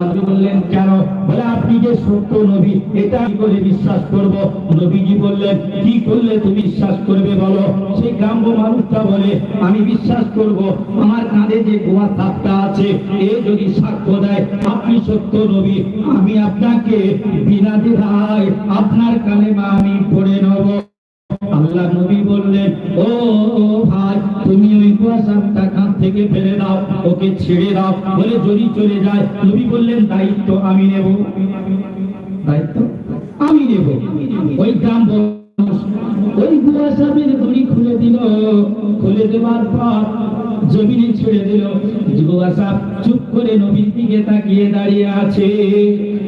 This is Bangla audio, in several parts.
বললেন, কেন? বলে, আপনি যে সত্য নবী, এটা কি করে বিশ্বাস করব? নবীজি বললেন, কি করলে তুমি বিশ্বাস করবে বলো? সেই গ্রাম্য মানুষটা বলে, আমি বিশ্বাস করব, আমার কাঁধে যে গোয়া সাপটা আছে, এ যদি সাক্ষ্য দেয়, আপনি সত্য নবী, আমি আপনাকে বিনা দ্বিধায় আপনার কালেমা আমি পড়ে নেব। আল্লাহ নবী বললেন ও, ভাই তুমি ওই কুয়াশাটা কাঁধ থেকে ফেলে দাও, ওকে ছেড়ে দাও। বলে যদি চলে যায়, নবী বললেন, দায়িত্ব আমি নেব। দায়িত্ব? আমি নেব। ওই গ্রাম ওই কুয়াশাবের দড়ি খুলে দিল। খুলে দেওয়ার পর জমিনে ছেড়ে দিল। যুবক চুপ করে নবীর দিকে তাকিয়ে দাঁড়িয়ে আছে।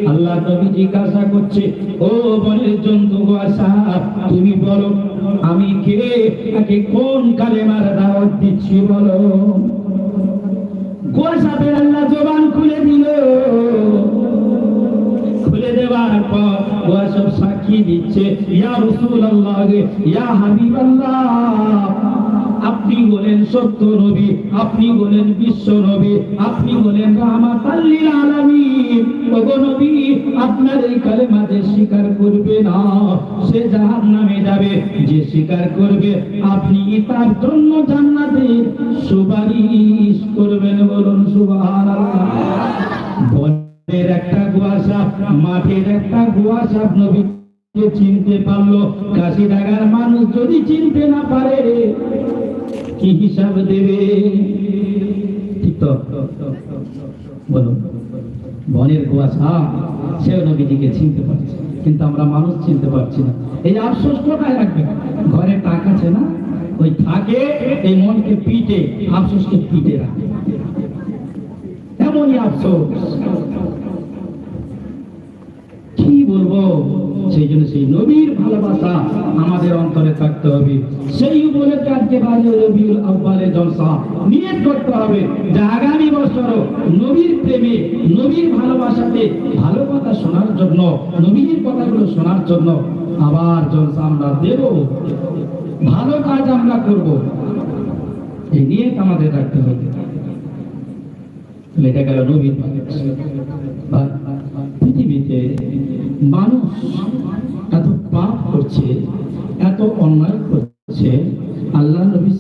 আল্লাহ নবী জিজ্ঞাসা করছে, ও বনের জন্তু তুমি বলো আমি কে? তাকে কোন কালেমার দাওয়াত দিচ্ছি বলো? কুয়াশাবের আল্লাহ জবান খুলে দিল। খুলে দেওয়ার পর ওরা সব সাক্ষী দিচ্ছে, ইয়া রাসূলুল্লাহ, ইয়া হাবিবাল্লাহ, আপনি বলেন সত্য নবী, আপনি বলেন বিশ্ব নবী, আপনি বলেন রাহমাতাল লিল আলামিন। ওগো নবী, আপনার এই কালেমা যে স্বীকার করবে সে জাহান্নামে যাবে, যে স্বীকার করবে। আপনি তার জন্য সুপারিশ করবেন বলুন একটা মাঠের একটা নবীকে চিনতে পারল, কাশি ডাগার মানুষ যদি চিনতে না পারে, কি হিসাব দেবে? বলো বনের কুয়াশা, সেও নবীজিকে চিনতে পারছে। কিন্তু আমরা মানুষ চিনতে পারছি না। এই আফসোস কোথায় রাখবে? ঘরে টাকা আছে না? ওই থাকে, এই মনকে পিটে, আফসোসকে পিটে রাখে। এমনই আফসোস। কি বলব? সেই জন্য সেই নবীর ভালোবাসা আমাদের অন্তরে থাকতে হবে। সেই উপলক্ষে আজকে বাজে রবিউল আব্বালে জলসা নিয়ত করতে হবে। যে আগামী বছর নবীর প্রেমে, নবীর ভালোবাসাতে ভালো কথা শোনার জন্য, নবীর কথাগুলো শোনার জন্য আবার জলসা আমরা দেব। ভালো কাজ আমরা করব। এই নিয়ত আমাদের রাখতে হবে। এটা গেল নবীর পৃথিবীতে মানুষ এত পাপ করছে, এত অন্যায় করছে। আল্লাহ নবী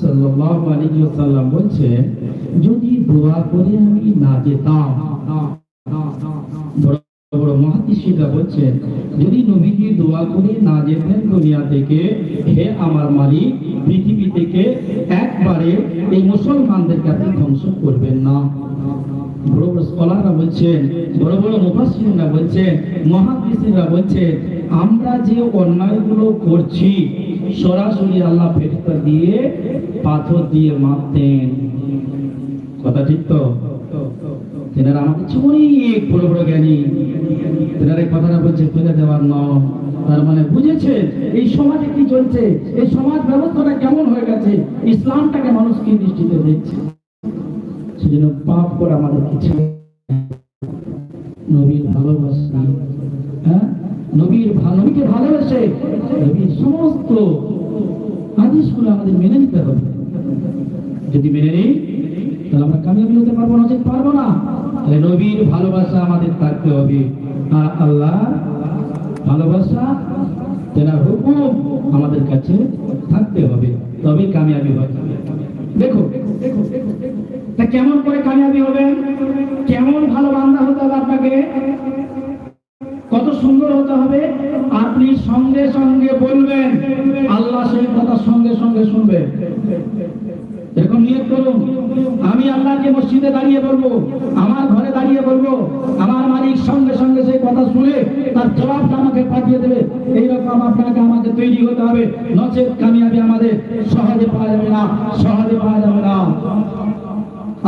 যদি দোয়া করে আমি না যেতাম। যদি নবীজি দোয়া করে না যেতেন দুনিয়া থেকে, হে আমার মালিক, পৃথিবী থেকে একবারে এই মুসলমানদের কাছে ধ্বংস করবেন না। বড় বড় স্কলাররা বলছেন বড় বড় বলছেন বলছেন আমরা যে অন্যায়গুলো করছি, সরাসরি আল্লাহ দিয়ে পাথর দিয়ে কথা ঠিক তো? তেনারা আমাদের অনেক বড় বড় জ্ঞানী। তেনারা কথাটা বলছে দেওয়ার নয় তার মানে বুঝেছেন, এই সমাজে কি চলছে? এই সমাজ ব্যবস্থাটা কেমন হয়ে গেছে? ইসলামটাকে মানুষ কি দৃষ্টিতে দেখছে? সেজন্য পাপ করে আমাদের কিছু নবীর ভালোবাসা হ্যাঁ? নবীর নবীকে ভালোবাসে নবীর সমস্ত আদেশগুলো আমাদের মেনে নিতে হবে। যদি মেনে নিই, তাহলে আমরা কামিয়াবি হতে পারব না যে পারব না। তাহলে নবীর ভালোবাসা আমাদের থাকতে হবে। আর আল্লাহ ভালোবাসা, তেনার হুকুম আমাদের কাছে থাকতে হবে। তবে কামিয়াবি হবে দেখো তা কেমন করে কামিয়াবি হবে কেমন ভালো বান্দা হতে হবে আপনাকে? কত সুন্দর হতে হবে? আপনি সঙ্গে সঙ্গে বলবেন, আল্লাহ সেই কথা সঙ্গে সঙ্গে শুনবেন এরকম নিয়ত করুন। আমি আল্লাহকে মসজিদে দাঁড়িয়ে বলব, আমার ঘরে দাঁড়িয়ে বলব, আমার মালিক সঙ্গে সঙ্গে সেই কথা শুনে তার জবাবটা আমাকে পাঠিয়ে দেবে। এইরকম আপনাকে আমাকে তৈরি হতে হবে। নচেত কামিয়াবি আমাদের সহজে পাওয়া যাবে না, সহজে পাওয়া যাবে না।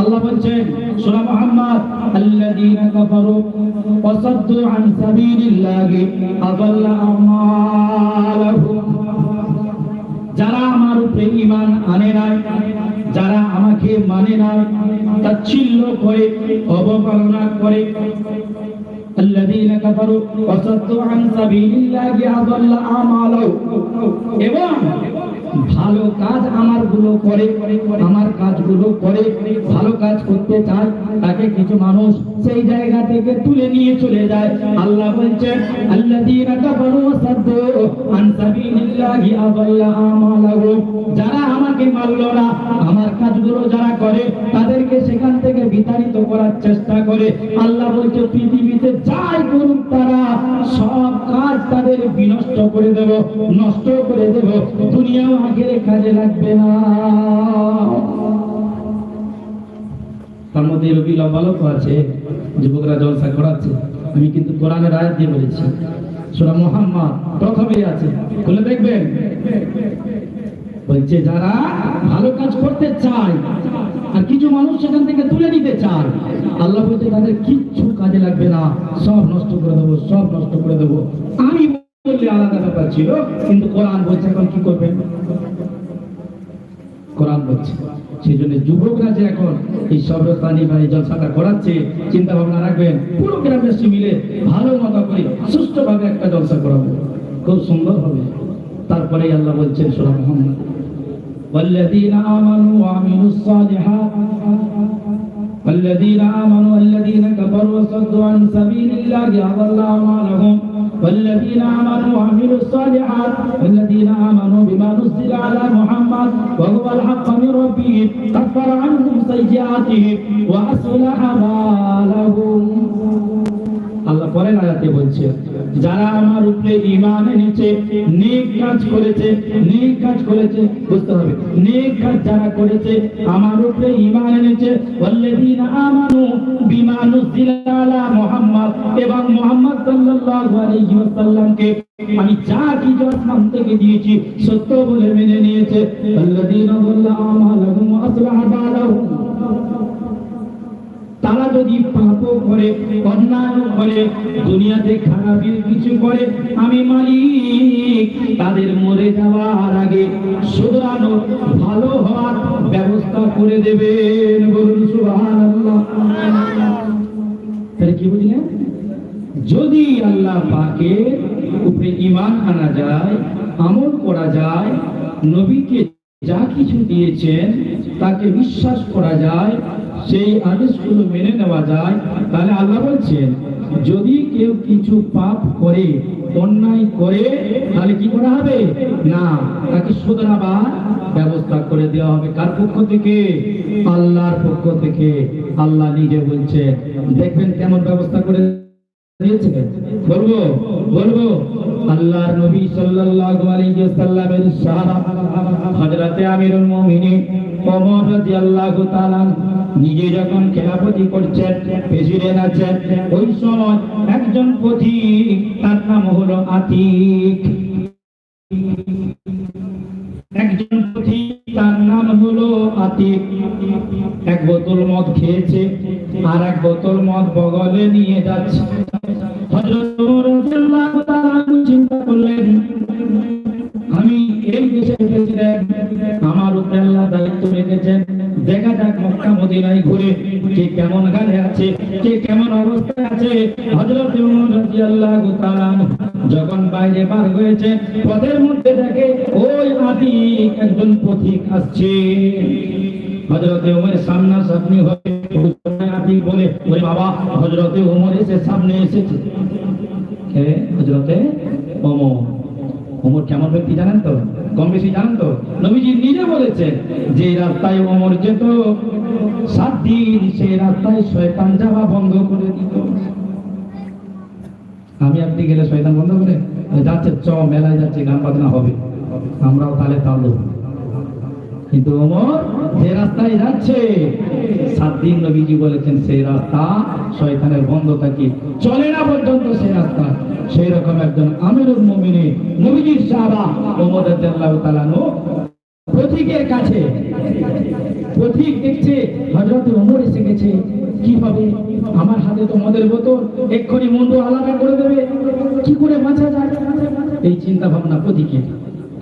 আল্লাহ বলছেন, সূরা মুহাম্মদ, আল্লাযীনা কাফারু ওয়া সাদ্দু আন সাবিলিল্লাহি আদাল্লা আমালাহুম যারা আমার উপরে ঈমান আনে নাই, যারা আমাকে মানে নাই, তাচ্ছিল্য করে, অবমাননা করে الذين كفروا وصدوا عن سبيل الله أضل أعمالهم এবং ভালো কাজ আমার গুলো করে আমার কাজগুলো করে ভালো কাজ করতে চায় তাকে কিছু মানুষ সেই জায়গা থেকে তুলে নিয়ে চলে যায় আল্লাহ বলছেন আল্লাযীনা কাফারু ওয়াসাদ্দু আন সাবিলিল্লাহি আযাল্লা আমালাহুম যারা আমাকে মানলো না আমার কাজগুলো যারা করে তাদেরকে আল্লাহ বলছে, পৃথিবীতে যাই করুক তারা, সব কাজ তাদের বিনষ্ট করে দেব, নষ্ট করে দেব দুনিয়াও আগের কাজে লাগবে না। তার মধ্যে রবি আছে, যুবকরা জলসা করাচ্ছে। আমি কিন্তু কোরআনের আয়াত দিয়ে বলেছি, সুরা মোহাম্মদ প্রথমেই আছে, খুলে দেখবেন। বলছে, যারা ভালো কাজ করতে চায় আর কিছু মানুষ সেখান থেকে তুলে নিতে চায় আল্লাহ বলছে, তাদের কিচ্ছু কাজে লাগবে না। সব নষ্ট করে দেবো, সব নষ্ট করে দেবো। আমি বললে আলাদা ব্যাপার ছিল, কিন্তু কোরআন বলছে, এখন কি করবেন কোরআন বলছে সেই জন্য যুবকরা যে এখন এই সব্রস্থানী বা এই জলসাটা করাচ্ছে চিন্তা ভাবনা রাখবেন, পুরো গ্রামবাসী মিলে ভালো মতো করে সুষ্ঠুভাবে একটা জলসা করাবো। খুব সুন্দর হবে। তারপরে আল্লাহ বলছেন, সুরা মোহাম্মদ। والذين آمنوا وعملوا الصالحات والذين آمنوا والذين كفروا وصدوا عن سبيل الله أضل أعمالهم والذين آمنوا وعملوا الصالحات والذين آمنوا بما نزل على محمد وهو الحق من ربهم كفر عنهم سيئاتهم وأصلح بالهم আল্লাহ পরের আয়াতে বলছে, যারা আমার উপরে ঈমান এনেছে, নেক কাজ করেছে, নেক কাজ করেছে, বুঝতে হবে, নেক কাজ যারা করেছে, আমার উপরে ঈমান এনেছে, ওয়াল্লাযীনা আমানু বিমা নুজিলা আলা মুহাম্মদ, এবং মুহাম্মদ সাল্লাল্লাহু আলাইহি ওয়াসাল্লামকে আমি যা কিছু আসমান থেকে দিয়েছি, সত্য বলে মেনে নিয়েছে ওয়াল্লাযীনা যাল্লা আমালাহুম আসলাহা বালাহুম। তারা যদি পাপও করে, অন্যায় করে, দুনিয়াতে খারাপের কিছু করে, আমি মালিক, তাদের মরে যাওয়ার আগে শুধরানো ভালো হওয়ার ব্যবস্থা করে দেবেন। বলুন তাহলে কি বুঝলেন যদি আল্লাহ পাকে উপরে ইমান আনা যায়, আমল করা যায়, নবীকে যা কিছু দিয়েছেন, তাকে বিশ্বাস করা যায় সেই আদেশগুলো মেনে নেওয়া যায়, তাহলে আল্লাহ বলছেন, যদি কেউ কিছু পাপ করে, অন্যায় করে, তাহলে কি করা হবে? না, তাকে শুধরাবার ব্যবস্থা করে দেওয়া হবে। কার পক্ষ থেকে? আল্লাহর পক্ষ থেকে। আল্লাহ নিজে বলছেন, দেখবেন কেমন ব্যবস্থা করে দিয়েছে বলব বলব, আল্লাহর নবী সাল্লাল্লাহু আলাইহি ওয়াসাল্লামের সাহাবা, হযরতে আমিরুল মুমিনিন, ওমর রাদিয়াল্লাহু তাআলা নিজে যখন খেলাফতি করছেন, প্রেসিডেন্ট আছেন, ওই সময় একজন পথিক, তার নাম হলো আতিক। একজন পথিক, তার নাম হলো আতিক। এক বোতল মদ খেয়েছে, আর এক বোতল মদ বগলে নিয়ে যাচ্ছে। আমি এই প্রেসিডেন্ট, আমার উপরে আল্লাহ দায়িত্ব রেখেছেন যাক মক্কা মদিনায় ঘুরে কে কেমন গানে আছে, কে কেমন অবস্থায় আছে, হযরত ওমর রাদিয়াল্লাহু তাআলা যখন বাইরে বার হয়েছে, পথের মধ্যে দেখে ওই আতিক একজন পথিক আসছে। হযরত ওমরের সামনা সামনি হয়ে আতিক বলে, ওরে বাবা, হযরত ওমর এসে সামনে এসেছে। কে? ওমর ওমর কেমন ব্যক্তি জানেন তো? কম বেশি জানেন তো? নবীজি নিজে বলেছেন যে রাস্তায় ওমর যেত, সাত দিন সেই রাস্তায় শয়তান যাওয়া বন্ধ করে দিত। আমি আপনি গেলে শয়তান বন্ধ করে? যাচ্ছে, চ, মেলায় যাচ্ছে, গান বাজনা হবে। আমরাও তাহলে তাহলে। কিন্তু ওমর, যে রাস্তায় যাচ্ছে, সাত দিন নবীজি বলেছেন, সেই রাস্তা শয়তানের বন্ধ থাকে চলে না পর্যন্ত সেই রাস্তা। সেই রকম একজন আমিরুল মুমিনিন, নবীজির সাহাবা, ওমর রাদিয়াল্লাহু তাআলা পথিকের কাছে, পথিক দেখছে, হযরত ওমর এসে গেছে, কি হবে? আমার হাতে তো মদের বোতল, এক্ষুনি মুন্ডু আলাদা করে দেবে। কি করে বাঁচা যায়? এই চিন্তা ভাবনা পথিকের।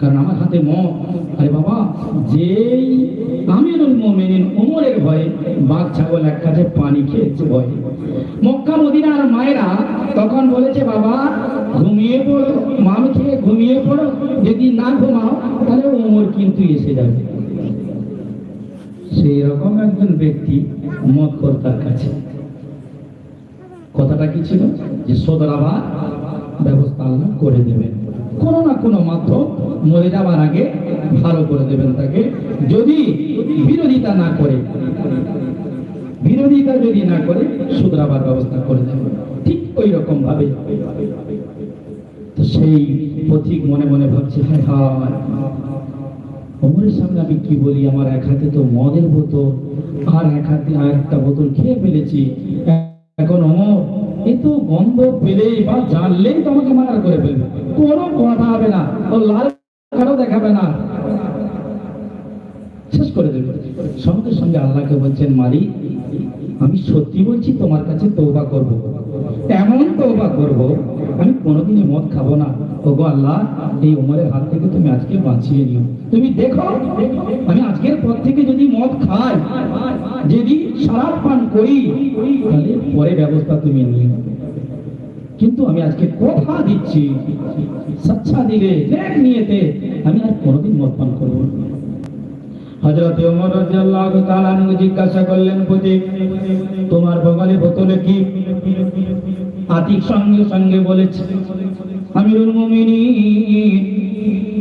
কারণ আমার হাতে মদ আরে বাবা, যেই আমিরুল মোমেনিন ওমরের ভয়ে বাঘ, ছাগল এক কাছে পানি খেয়েছে ভয়ে। মক্কা মদিনার মায়েরা তখন বলেছে, বাবা, ঘুমিয়ে পড়ো, মাম খেয়ে ঘুমিয়ে পড়ো, যদি না ঘুমাও, তাহলে ওমর কিন্তু এসে যাবে। সেই রকম একজন ব্যক্তি মত কর্তার কাছে। কথাটা কি ছিল? যে সদরাবার ব্যবস্থা করে দেবেন। কোনো না কোনো মাধ্যম মরে যাওয়ার আগে ভালো করে দেবেন তাকে। যদি বিরোধিতা না করে, বিরোধিতা যদি না করে, শুধরাবার ব্যবস্থা করে দেবেন। ঠিক ওই রকম ভাবে। সেই পথিক মনে মনে ভাবছে হ্যাঁ হায় অমরের সামনে আমি কি বলি? আমার এক হাতে তো মদের বোতল, আর এক হাতে আর একটা বোতল খেয়ে ফেলেছি। এখন অমর এ তো গন্ধ পেলেই বা জানলেই তো আমাকে মারা করে ফেলবে। কোনো কথা হবে না, ও লাল কারও দেখাবে না। শেষ করে দেবে। সঙ্গে সঙ্গে আল্লাহকে বলছেন, মালিক, আমি সত্যি বলছি, তোমার কাছে তৌবা করব। এমন তৌবা করব, আমি কোনোদিনই মদ খাব না। ওগো আল্লাহ, এই উমরের হাত থেকে তুমি আজকে বাঁচিয়ে নিও। তুমি দেখো, আমি আজকের পর থেকে যদি মদ খাই, যদি পান করি, তাহলে পরে ব্যবস্থা তুমি নিও কিন্তু আমি আজকে কথা দিচ্ছি, সচ্ছা দিলে নেক নিয়েতে, আমি আর কোনোদিন মদ পান করব না। হযরত ওমর রাদিয়াল্লাহু তাআলা আনহু জিজ্ঞাসা করলেন, বুঝি তোমার বগলে বোতলে কি আতিক সঙ্গে সঙ্গে বলেছে, আমিরুল মুমিনিন,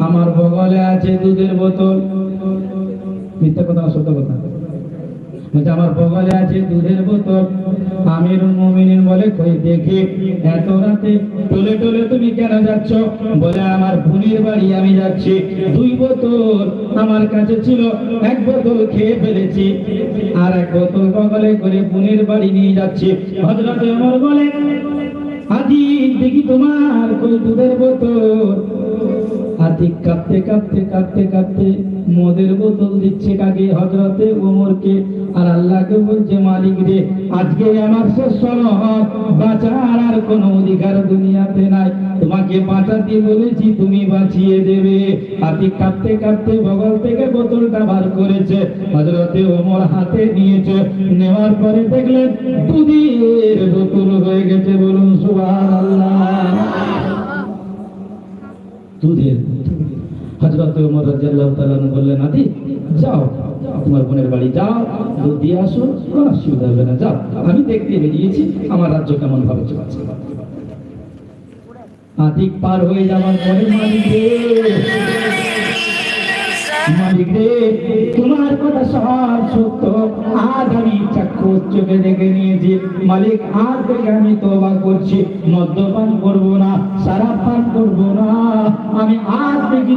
আমার বগলে আছে দুধের বোতল। মিথ্যা কথা না সত্য কথা। বলছে, আমার বগলে আছে দুধের বোতল। আমিরুল মুমিনিন বলে, কই দেখি, এত রাতে টলে টলে তুমি কেন যাচ্ছ? বলে, আমার বোনের বাড়ি আমি যাচ্ছি, দুই বোতল আমার কাছে ছিল, এক বোতল খেয়ে ফেলেছি, আর এক বোতল বগলে করে বোনের বাড়ি নিয়ে যাচ্ছি। হযরত ওমর বলে আজি দেখি তোমার কই দুধের বোতল? আতিক কাঁপতে কাঁপতে কাঁপতে কাঁপতে মদের বোতল দিচ্ছে কাকে? হজরতে ওমরকে। আর আল্লাহকে বলছে, মালিক রে, আজকে আমার শেষ বাঁচার আর কোনো অধিকার দুনিয়াতে নাই। তোমাকে বাঁচাতে বলেছি, তুমি বাঁচিয়ে দেবে। আতিক কাঁপতে কাঁপতে বগল থেকে বোতলটা বার করেছে। হজরতে ওমর হাতে নিয়েছে। নেওয়ার পরে দেখলেন, দুধের বোতল হয়ে গেছে। বলুন, সুবহানাল্লাহ। দুধের হজরত উমর তাআলা বললেন, আদি, যাও, তোমার বোনের বাড়ি যাও, দুধ দিয়ে আসো, কোনো অসুবিধা হবে না, যাও। আমি দেখতে বেরিয়েছি, আমার রাজ্য কেমন ভাবে চলছে পার হয়ে যাওয়ার পরে মালিক রে তোমার কথা সব সত্য। আজ আমি চাক্ষু চোখে দেখে নিয়েছি। মালিক থেকে আমি তোবা করছি। মদ্যপান করব না সারা পান করব না। আমি আজ থেকে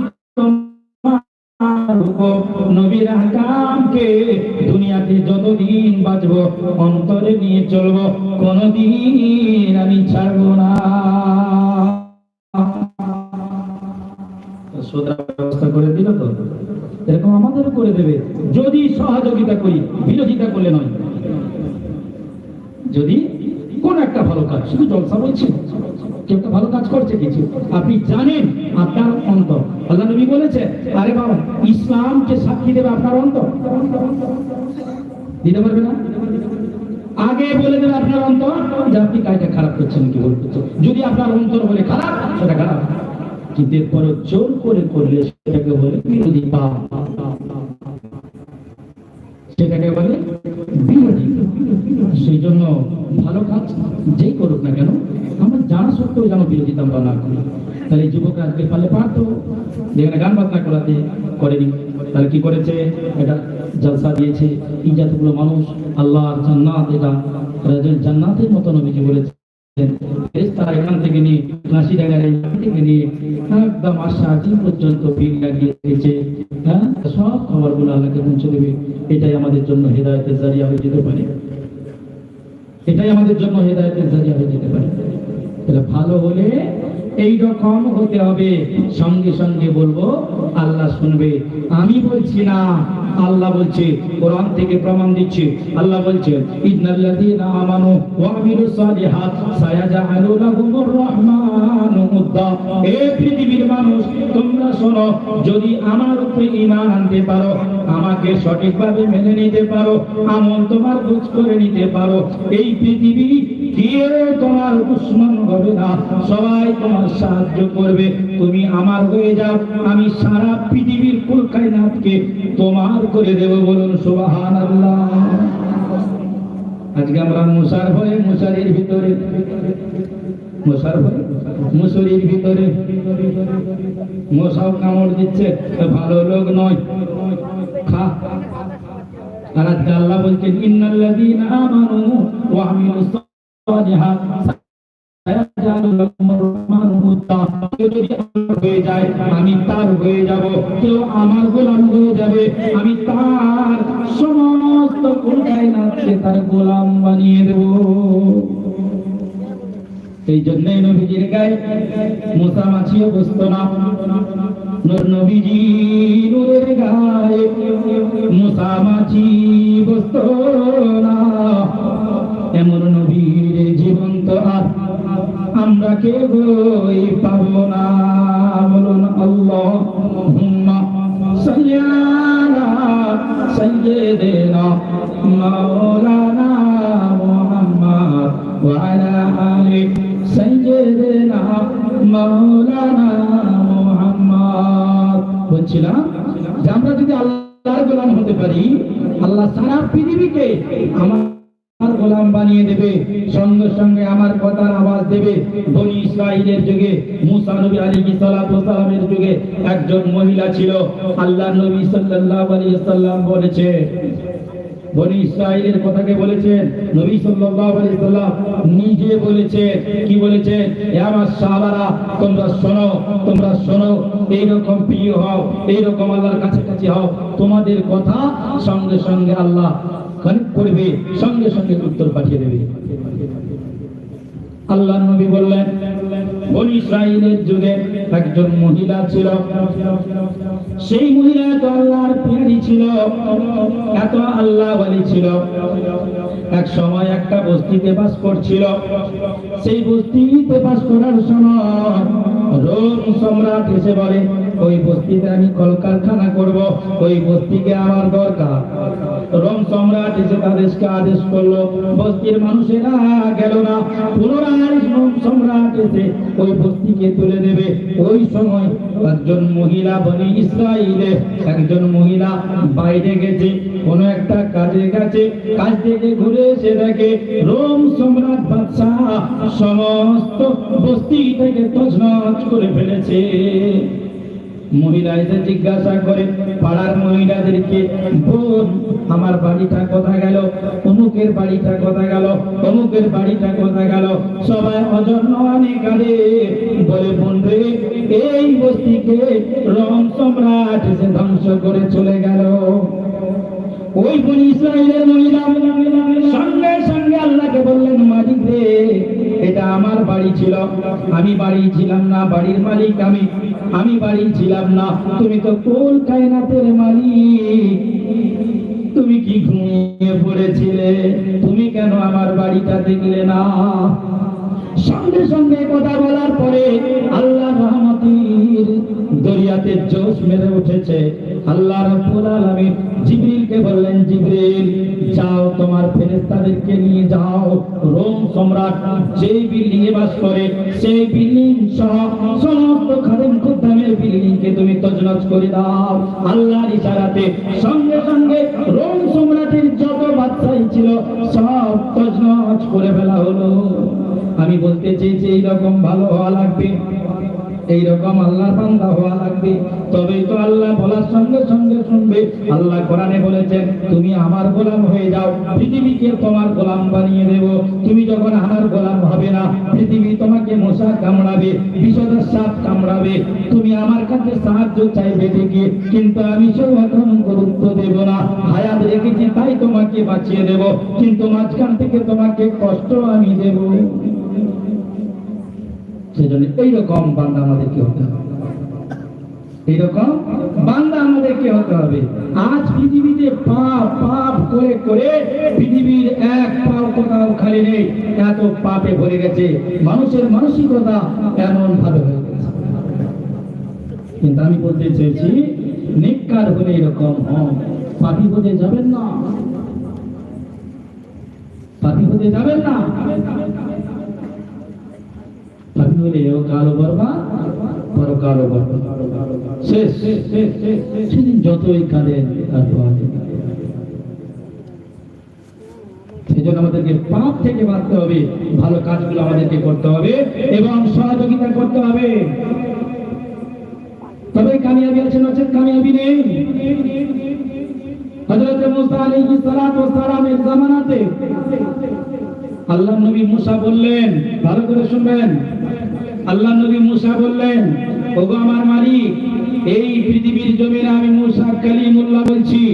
দুনিয়াতে যতদিন বাঁচব, অন্তরে নিয়ে চলবো। কোনদিন আমি ছাড়বো না। করে দিল তো? এরকম আমাদের করে দেবে। যদি সহযোগিতা করি, বিরোধিতা করলে নয়। যদি কোন একটা ভালো কাজ, শুধু জলসা বলছি কেউ একটা ভালো কাজ করছে কিছু। আপনি জানেন আপনার অন্তর। আল্লাহ নবী বলেছে আরে বাবা, ইসলামকে সাক্ষী দেবে আপনার অন্তর। দিতে পারবে না? আগে বলে দেবে আপনার অন্তর, যে আপনি কাজটা খারাপ করছেন কি করছেন। যদি আপনার অন্তর বলে খারাপ, সেটা খারাপ। কিন্তু এরপরে জোর করে করলে সেটাকে বলে বিরোধী পাপ। সেটাকে বলে বিরোধী। সেই জন্য ভালো কাজ যেই করুক না কেন, আমরা জানা সত্ত্বেও যেন বিরোধিতা আমরা না করি, তাহলে যুবক আজকে পারলে পারতো। যেখানে গান বাজনা করাতে করেনি, তাহলে কি করেছে? এটা জলসা দিয়েছে। এই জাতগুলো মানুষ আল্লাহ জান্নাত, এটা জান্নাতের মতো নবীকে বলেছে। এখান থেকে নিয়ে ডাঙ্গার এখান থেকে নিয়ে একদম পর্যন্ত হ্যাঁ? সব আল্লাহকে পৌঁছে দেবে। এটাই আমাদের জন্য হেদায়তের জারিয়া হয়ে যেতে পারে। এটাই আমাদের জন্য জারিয়া হয়ে যেতে পারে। তাহলে ভালো হলে এই রকম হতে হবে। সঙ্গে সঙ্গে বলব, আল্লাহ শুনবে। আমি বলছি না আল্লাহ বলছে, কোরআন থেকে প্রমাণ দিচ্ছে। আল্লাহ বলছে, ইন্নাল্লাযীনা আমানু ওয়া সালিহাত সায়াজআলু লাহুমুর উদ্দা এ পৃথিবীর মানুষ, তোমরা শোনো, যদি আমার উপরে ঈমান আনতে পারো, আমাকে সঠিকভাবে মেনে নিতে পারো, আমল তোমার বুঝ করে নিতে পারো। এই পৃথিবী কেউ তোমার দুশ্মন হবে না, সবাই তোমার সাহায্য করবে। তুমি আমার হয়ে যাও, আমি সারা পৃথিবীর কুল কায়নাতকে তোমার করে দেব বলুন, সুবহানাল্লাহ। আজকে আমরা মুসার হয়ে মুসারির ভিতরে ভিতরে। ভালো লোক নয়। আর আল্লাহ বলছেন আমানু ওয়া আমিলুস সালিহাত। হয়ে যায় আমি তার হয়ে যাব কেউ আমার গোলাম হয়ে যাবে আমি তার সমস্ত কুল তার গোলাম বানিয়ে দেব। এই জন্যই নবীজির গায়ে মোসা মাছিও বসতো না নূর নবীজি নূরের গায়ে মোসা মাছি বসতো না তাকে বই পাব না। বলুন আল্লাহ সৈয়ানা বলছিলাম আমরা যদি আল্লাহর গোলাম হতে পারি, আল্লাহ সারা পৃথিবীকে আমার গোলাম বানিয়ে দেবে, সঙ্গে সঙ্গে আমার কথার আওয়াজ দেবে বনি ইসরাইলের যুগে, মুসা নবী আলাইহিস সালাতু যুগে। একজন মহিলা ছিল আল্লাহ নবী সাল্লাল্লাহু আলাইহি সাল্লাম বলেছে বলেছেন তোমরা শোনো তোমরা শোনো এই রকম প্রিয় হও হও, তোমাদের কথা সঙ্গে সঙ্গে আল্লাহ করবে সঙ্গে সঙ্গে উত্তর পাঠিয়ে দেবে। আল্লাহ নবী বললেন বনি ইসরাইলের যুগে একজন মহিলা ছিল। সেই মহিলা তো আল্লাহর প্রিয়ারি ছিল, এত আল্লাহ বলি ছিল। এক সময় একটা বস্তিতে বাস করছিল। সেই বস্তিতে বাস করার সময় রোম সম্রাট এসে বলে, ওই বস্তিতে আমি কলকারখানা করব, ওই বস্তিকে আমার দরকার। রোম সম্রাট এসে তাদেরকে আদেশ করল। বস্তির মানুষেরা গেল না। পুনরায় রোম সম্রাট এসে ওই বস্তিকে তুলে দেবে। ওই সময় একজন মহিলা বনি ইসরায়েলে একজন মহিলা বাইরে গেছে, কোনো একটা কাজে গেছে কাজ থেকে ঘুরে এসে দেখে রোম সম্রাট বাদশাহ সমস্ত বস্তি থেকে তছনছ করে ফেলেছে। মহিলা এসে জিজ্ঞাসা করে, পাড়ার মহিলাদেরকে বোন আমার বাড়িটা কোথা গেল? অমুকের বাড়িটা কোথা গেল? অমুকের বাড়িটা কোথা গেল? সবাই অজন্য অনেক কাঁদে বলে, বোন রে, এই বস্তিকে রম সম্রাট এসে ধ্বংস করে চলে গেল। ওই বনি ইসরায়েলের মহিলা সঙ্গে সঙ্গে আল্লাহকে বললেন, মালিক রে বাড়ি ছিল আমি বাড়ি ছিলাম না, বাড়ির মালিক আমি আমি বাড়ি ছিলাম না। তুমি তো কোল কায়নাতের মালিক। তুমি কি ঘুমিয়ে পড়েছিলে? তুমি কেন আমার বাড়িটা দেখলে না? সঙ্গে সঙ্গে কথা বলার পরে আল্লাহ রহমতির দরিয়াতে জোশ মেরে উঠেছে। আল্লাহ রাব্বুল আলামিন জিবরিলকে বললেন, জিবরিল, যাও তোমার ফেরেশতাদেরকে নিয়ে যাও। রোম সম্রাট যেই বিল্ডিং এ বাস করে, সেই বিল্ডিং সহ সমস্ত খাদেম খুদ্দামের বিল্ডিং কে তুমি তজনজ করে দাও। আল্লাহর ইশারাতে সঙ্গে সঙ্গে রোম সম্রাটের যত বাচ্চাই ছিল সব তজনজ করে ফেলা হলো। আমি বলতে চেয়েছি, এইরকম ভালো হওয়া লাগবে। এইরকম আল্লাহর বান্দা হওয়া লাগবে। তবেই তো আল্লাহ বলার সঙ্গে সঙ্গে শুনবে। আল্লাহ কোরআনে বলেছেন, তুমি আমার গোলাম হয়ে যাও, পৃথিবীকে তোমার গোলাম বানিয়ে দেব। তুমি যখন আমার গোলাম হবে না, পৃথিবী তোমাকে মশা কামড়াবে, বিষধর সাপ কামড়াবে। তুমি আমার কাছে সাহায্য চাইবে ঠিকই কিন্তু আমি সেও এখন গুরুত্ব দেব না। হায়াত রেখেছি, তাই তোমাকে বাঁচিয়ে দেব। কিন্তু মাঝখান থেকে তোমাকে কষ্ট আমি দেব। সেজন্য এইরকম বান্দা আমাদেরকে হতে হবে। এইরকম বান্দা আমাদেরকে হতে হবে। আজ পৃথিবীতে পাপ পাপ করে করে পৃথিবীর এক পাও কোথাও খালি নেই, এত পাপে ভরে গেছে। মানুষের মানসিকতা এমন ভাবে হয়ে গেছে। কিন্তু আমি বলতে চেয়েছি, নিকার হলে এরকম হন পাপি হতে যাবেন না। পাপি হতে যাবেন না। কালো যতই আমাদেরকে পাপ থেকে হবে, ভালো কাজগুলো আমাদেরকে করতে হবে, এবং সহযোগিতা করতে হবে। তবে কামিয়াবি আছে নচেত কামিয়াবি নেই। মুসা সালাতু সালামের জামানাতে আল্লাহ নবী মুসা বললেন, ভালো করে শুনবেন। আল্লাহ নবী মুসা বললেন, ওগো আমার মালিক, এই পৃথিবীর জমিনে আমি মুসা কালিমুল্লাহ বলছি,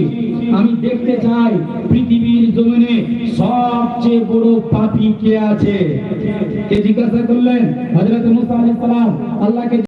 আমি দেখতে চাই পৃথিবীর জমিনে সবচেয়ে বড় পাপী কে আছে? কে জিজ্ঞাসা করলেন, হযরত মুসা আলাইহিস সালাম, আল্লাহকে